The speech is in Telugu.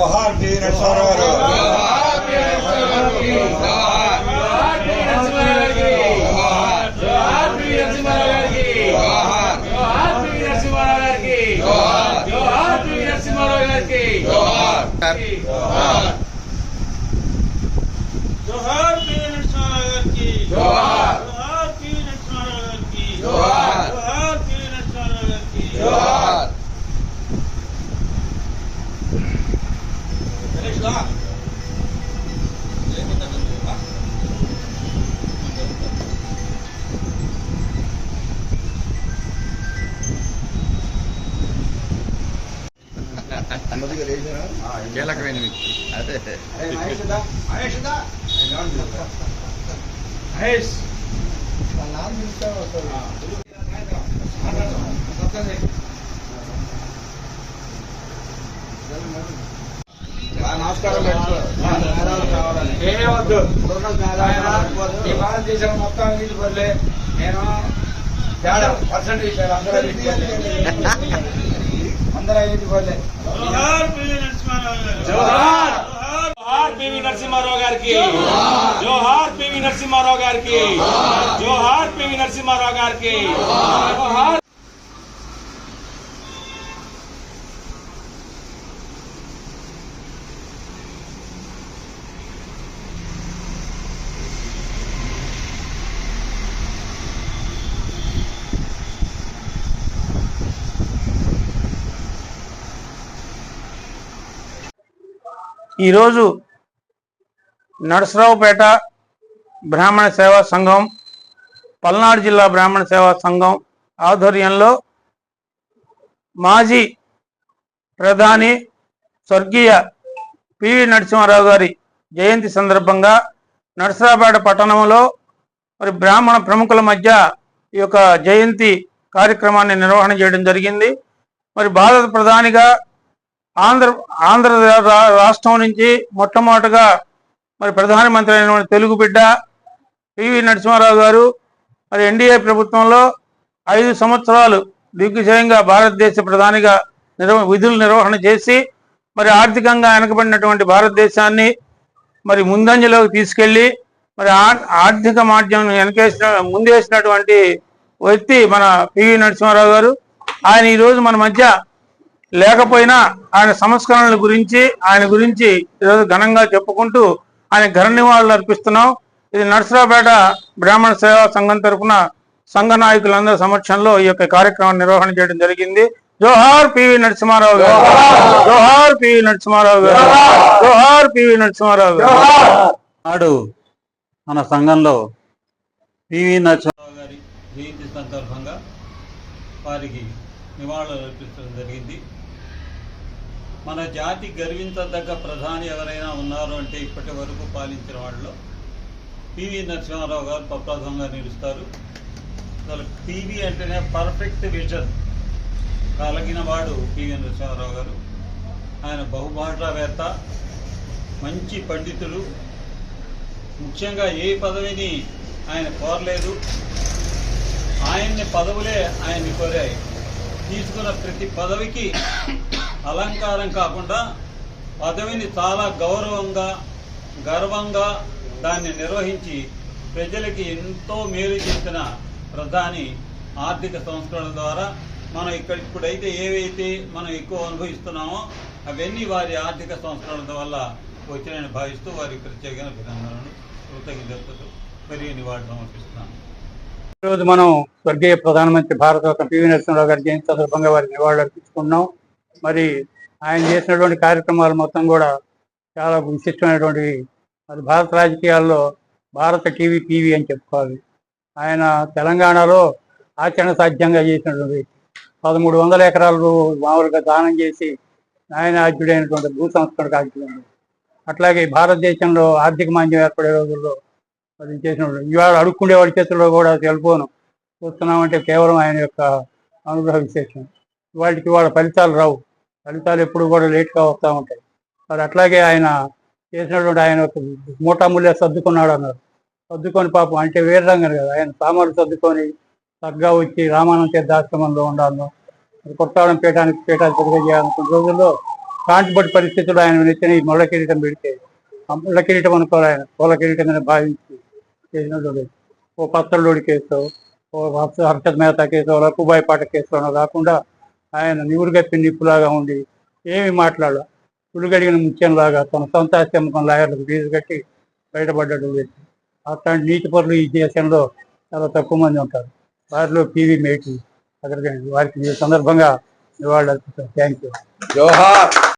জওহার বীর সরোয়ার জওহার বীর সরোয়ার কি জওহার জওহার বীর সরোয়ার কি জওহার জওহার বীর সরোয়ার কি জওহার জওহার বীর সরোয়ার কি জওহার জওহার বীর সরোয়ার কি জওহার জওহার জওহার বীর সরোয়ার কি জওহার కీలకమైన వ్యక్తి అదే మహేష్ నమస్కారం ఈ భారతదేశం మొత్తం పడలే నేను తేడా. పర్సెంటేజ్ అందరూ అందరూ ఐదు పడలే జోహార్ పి నరసింహారావు గారికి జోహార్. జోహార్ జోహార్ పివి నరసింహారావు గారికి జోహార్ పివి నరసింహారావు గారికి జోహార్ పివి నరసింహారావు గారికి జోహార్ ఈరోజు నరసరావుపేట బ్రాహ్మణ సేవా సంఘం పల్నాడు జిల్లా బ్రాహ్మణ సేవా సంఘం ఆధ్వర్యంలో మాజీ ప్రధాని స్వర్గీయ పివి నరసింహారావు గారి జయంతి సందర్భంగా నరసరావుపేట పట్టణంలో మరి బ్రాహ్మణ ప్రముఖుల మధ్య ఈ యొక్క జయంతి కార్యక్రమాన్ని నిర్వహణ చేయడం జరిగింది. మరి భారత ప్రధానిగా ఆంధ్ర ఆంధ్ర రా- రాష్ట్రం నుంచి మొట్టమొదటగా మరి ప్రధానమంత్రి అయిన తెలుగు బిడ్డ పివి నరసింహారావు గారు మరి ఎన్డీఏ ప్రభుత్వంలో ఐదు సంవత్సరాలు దిగ్విజయంగా భారతదేశ ప్రధానిగా నిర్వ విధులు నిర్వహణ చేసి మరి ఆర్థికంగా వెనకబడినటువంటి భారతదేశాన్ని మరి ముందంజలోకి తీసుకెళ్ళి మరి ఆర్థిక మాధ్యమం వెనకేసిన ముందేసినటువంటి వ్యక్తి మన పివి నరసింహారావు గారు. ఆయన ఈరోజు మన మధ్య లేకపోయినా ఆయన సంస్కరణల గురించి ఆయన గురించి ఈరోజు ఘనంగా చెప్పుకుంటూ ఆయన ఘన నివాళులు అర్పిస్తున్నాం. ఇది నర్సరాపేట బ్రాహ్మణ సేవా సంఘం తరఫున సంఘ నాయకులందరి సమక్షంలో ఈ యొక్క కార్యక్రమం నిర్వహణ చేయడం జరిగింది. జోహార్ పివి నరసింహారావు గారు. జోహార్ పివి నరసింహారావు గారు. జోహార్ పివి నరసింహారావు గారు. నాడు మన సంఘంలో పివి నరసింహారావు గారి జయంతి సందర్భంగా వారికి నివాళులు అర్పించడం జరిగింది. మన జాతి గర్వించదగ్గ ప్రధాని ఎవరైనా ఉన్నారు అంటే ఇప్పటి వరకు పాలించిన వాళ్ళలో పివి నరసింహారావు గారు ప్రప్రథంగా నిలుస్తారు. అసలు పివి అంటేనే పర్ఫెక్ట్ విజన్ కలిగిన వాడు పివి నరసింహారావు గారు. ఆయన బహుభాషావేత్త మంచి పండితుడు ముఖ్యంగా ఏ పదవిని ఆయన కోరలేదు. ఆయన్ని పదవులే ఆయన్ని కోరాయి. తీసుకున్న ప్రతి పదవికి అలంకారం కాకుండా పదవిని చాలా గౌరవంగా గర్వంగా దాన్ని నిర్వహించి ప్రజలకి ఎంతో మేలు చేసిన ప్రధాని ఆర్థిక సంస్కరణ ద్వారా మనం ఇక్కడ ఇప్పుడైతే ఏవైతే మనం ఎక్కువ అనుభవిస్తున్నామో అవన్నీ వారి ఆర్థిక సంస్కరణల వల్ల వచ్చినని భావిస్తూ వారికి ప్రత్యేకమైన అభినందనలు. కృతజ్ఞతలు పెరిగి నివాళులు సమర్పిస్తున్నాను ఈరోజు మనం స్వర్గీయ ప్రధానమంత్రి భారత పివి నరసింహరావు గారి జయంతి సందర్భంగా వారి నివాళులు అర్పించుకున్నాం మరి ఆయన చేసినటువంటి కార్యక్రమాలు మొత్తం కూడా చాలా విశిష్టమైనటువంటివి మరి భారత రాజకీయాల్లో భారత టీవీ పీవీ అని చెప్పుకోవాలి. ఆయన తెలంగాణలో ఆచరణ సాధ్యంగా చేసినటువంటి వ్యక్తి. పదమూడు వందల ఎకరాలు మామూలుగా దానం చేసి ఆయన ఆద్యుడైనటువంటి భూ సంస్కరణకు ఆధ్యుడు అట్లాగే భారతదేశంలో ఆర్థిక మాంద్యం ఏర్పడే రోజుల్లో అది చేసిన ఇవాళ అడుక్కుండే వాడి చేతుల్లో కూడా సెల్ ఫోన్. చూస్తున్నామంటే కేవలం ఆయన యొక్క అనుగ్రహ విశేషం. వాటికి వాళ్ళ ఫలితాలు రావు. ఫలితాలు ఎప్పుడు కూడా లేట్గా వస్తూ ఉంటాయి. మరి అట్లాగే ఆయన చేసినటువంటి ఆయన ఒక మూటామూల్య సర్దుకున్నాడు అన్నారు. సర్దుకొని పాపం అంటే వేరే రంగం కదా ఆయన సామాన్లు సర్దుకొని చక్కగా వచ్చి రామానంద తీర్థాశ్రమంలో ఉండాలను. కొత్తగూడెం పీఠానికి పీఠాధిపతిగా చేయాలనుకున్న రోజుల్లో కాంటిబడి పరిస్థితులు ఆయన నెచ్చిన ఈ ముళ్ళ కిరీటం పెడితే ఆ ముళ్ళ కిరీటం అనుకోవాలి ఆయన. పూల కిరీటంగానే భావించి చేసినటువంటి ఓ పత్తల్లోడి కేసు ఓ హర్షద్ మేహతా కేసు లక్కుబాయి పాట కేసులో కాకుండా ఆయన నివురుగప్పి నిప్పులాగా ఉండి ఏమి మాట్లాడాల. పులిగడిగిన ముత్యంలాగా తన సొంత ఆశ్రమకం లాయర్లకు ఫీజు కట్టి బయటపడ్డాడు వ్యక్తి. అట్లాంటి నీతి పరులు ఈ దేశంలో చాలా తక్కువ మంది ఉంటారు. వారిలో పివి మేటి అక్కడికి వారికి ఈ సందర్భంగా నివాళులు అర్పిస్తారు థ్యాంక్ యూ